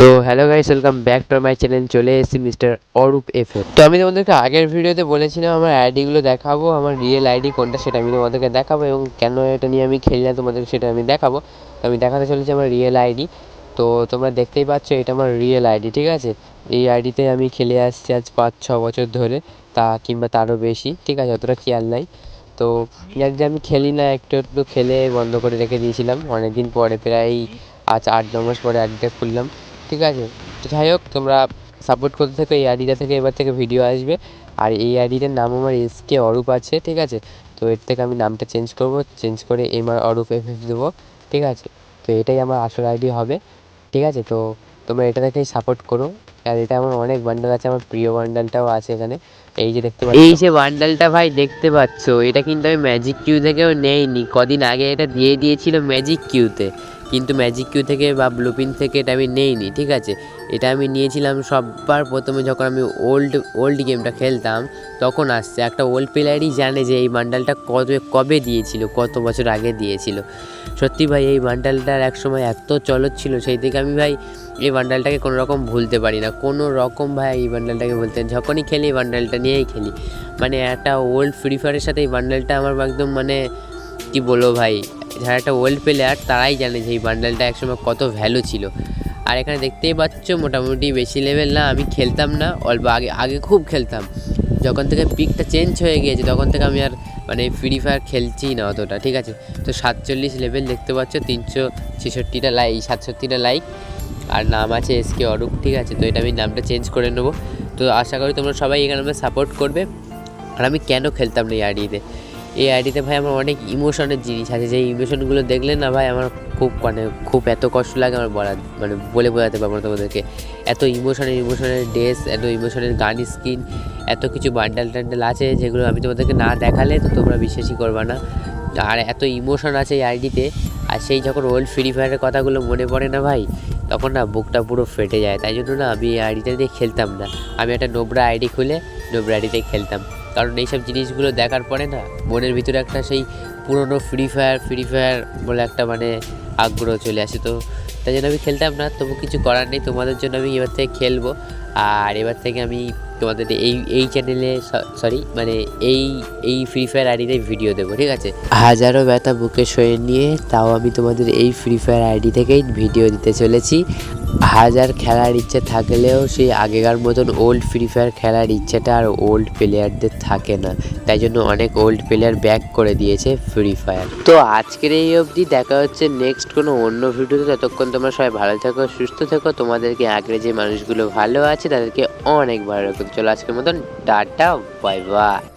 তো hello guys welcome back to my channel চলে এসেছি মিস্টার অরূপ এফ তো আমি তোমাদেরকে আগের ভিডিওতে বলেছিলাম আমার আইডিগুলো দেখাবো, আমার রিয়েল আইডি কোনটা সেটা আমি তোমাদেরকে দেখাবো এবং কেন এটা নিয়ে আমি খেলি না তোমাদেরকে সেটা আমি দেখাবো। তো আমি দেখাতে চলেছি আমার রিয়েল আইডি তো তোমরা দেখতেই পাচ্ছ এটা আমার রিয়েল আইডি ঠিক আছে? এই আইডিতে আমি খেলে আসছি আজ পাঁচ, ছ বছর ধরে, তা কিংবা তারও বেশি, ঠিক আছে? অতটা খেয়াল নাই। তো আইডিতে আমি খেলি না, একটু একটু খেলে বন্ধ করে রেখে দিয়েছিলাম। অনেক দিন পরে, প্রায় আজ আট, ন মাস পরে আইডিটা খুললাম। ঠিক আছে? তো যাই হোক, তোমরা সাপোর্ট করতে থাকো। এই আইডিটা থেকে এবার থেকে ভিডিও আসবে। আর এই আইডিটার নাম আমার এস কে অরূপ আছে, ঠিক আছে? তো এর থেকে আমি নামটা চেঞ্জ করব। চেঞ্জ করে M R Arup F F দেবো, ঠিক আছে? তো এটাই আমার আসল আইডি হবে, ঠিক আছে? তো তোমরা এটা থেকেই সাপোর্ট করো। আর এটা আমার অনেক বান্ডেল আছে, আমার প্রিয় বান্ডেলটাও আছে এখানে। এই যে দেখতে পাচ্ছ এই যে বান্ডেলটা ভাই, দেখতে পাচ্ছ? এটা কিন্তু আমি ম্যাজিক কিউ থেকেও নেইনি। কদিন আগে এটা দিয়ে দিয়েছিল ম্যাজিক কিউতে কিন্তু ম্যাজিক কিউ থেকে বা ব্লুপিন থেকে এটা আমি নেইনি, ঠিক আছে? এটা আমি নিয়েছিলাম সববার প্রথমে যখন আমি ওল্ড ওল্ড গেমটা খেলতাম, তখন আসছে। একটা ওল্ড প্লেয়ারই জানে যে এই বান্ডালটা কত কবে দিয়েছিল, কত বছর আগে দিয়েছিল। সত্যি ভাই, এই বান্ডালটার এক সময় এত চলত ছিল, সেই থেকে আমি ভাই এই বান্ডালটাকে কোনো রকম ভুলতে পারি না। কোনো রকম ভাই এই বান্ডালটাকে ভুলতে যখনই খেলি, এই বান্ডালটা নিয়েই খেলি। মানে একটা ওল্ড ফ্রি ফায়ারের সাথে এই বান্ডালটা আমার একদম মানে কি বলো ভাই? যারা একটা ওল্ড প্লেয়ার তারাই জানে যে এই বান্ডেলটা একসময় কত ভ্যালু ছিল। আর এখানে দেখতেই পাচ্ছ, মোটামুটি বেশি লেভেল না, আমি খেলতাম না, অল্প আগে আগে খুব খেলতাম। যখন থেকে পিকটা চেঞ্জ হয়ে গিয়েছে, তখন থেকে আমি আর মানে ফ্রি ফায়ার খেলছি না অতটা, ঠিক আছে? তো সাতচল্লিশ লেভেল দেখতে পাচ্ছ, তিনশো ছেষট্টিটা লাইক সাতষট্টিটা লাইক আর নাম আছে এস কে অরূপ ঠিক আছে? তো এটা আমি নামটা চেঞ্জ করে নেব। তো আশা করি তোমরা সবাই এখানে আমাকে সাপোর্ট করবে। আর আমি কেন খেলতাম না এই আইডিতে এই আইডিতে ভাই আমার অনেক ইমোশনের জিনিস আছে। যে ইমোশনগুলো দেখলে না ভাই আমার খুব মানে খুব এত কষ্ট লাগে আমার বলা মানে বলে বোঝাতে পারব না তোমাদেরকে। এত ইমোশনের ইমোশনের ড্রেস এত ইমোশনের গান স্কিন এত কিছু বান্ডাল টান্ডাল আছে যেগুলো আমি তোমাদেরকে না দেখালে তো তোমরা বিশ্বাসই করবে না। আর এত ইমোশন আছে এই আইডিতে, আর সেই যখন ওল্ড ফ্রি ফায়ারের কথাগুলো মনে পড়ে না ভাই, তখন না বুকটা পুরো ফেটে যায়। তাই জন্য না আমি এই আইডিটা দিয়ে খেলতাম না। আমি একটা নোবরা আইডি খুলে নোবরা আইডিতে খেলতাম। কারণ এইসব জিনিসগুলো দেখার পরে না, মনের ভিতরে একটা সেই পুরনো ফ্রি ফায়ার ফ্রি ফায়ার বলে একটা মানে আগ্রহ চলে আসে। তো তাই জন্য আমি খেলতাম না, তবু কিছু করার নেই। তোমাদের জন্য আমি এবার থেকে খেলব। আর এবার থেকে আমি তোমাদের এই এই চ্যানেলে সরি মানে এই এই ফ্রি ফায়ার আইডিতে ভিডিও দেবো, ঠিক আছে? হাজারো ব্যথা বুকে সয়ে নিয়ে তাও আমি তোমাদের এই ফ্রি ফায়ার আইডি থেকেই ভিডিও দিতে চলেছি। হাজার খেলার ইচ্ছে থাকলেও সেই আগেকার মতন ওল্ড ফ্রি ফায়ার খেলার ইচ্ছেটা আর ওল্ড প্লেয়ারদের থাকে না। তাই জন্য অনেক ওল্ড প্লেয়ার ব্যাক করে দিয়েছে ফ্রি ফায়ার তো আজকের এই অবধি দেখা হচ্ছে নেক্সট কোনো অন্য ভিডিওতে ততক্ষণ তোমরা সবাই ভালো থাকো, সুস্থ থেকো। তোমাদেরকে আগে যে মানুষগুলো ভালো আছে তাদেরকে অনেক ভালো রাখো চলো আজকের মতন, টাটা বাই বাই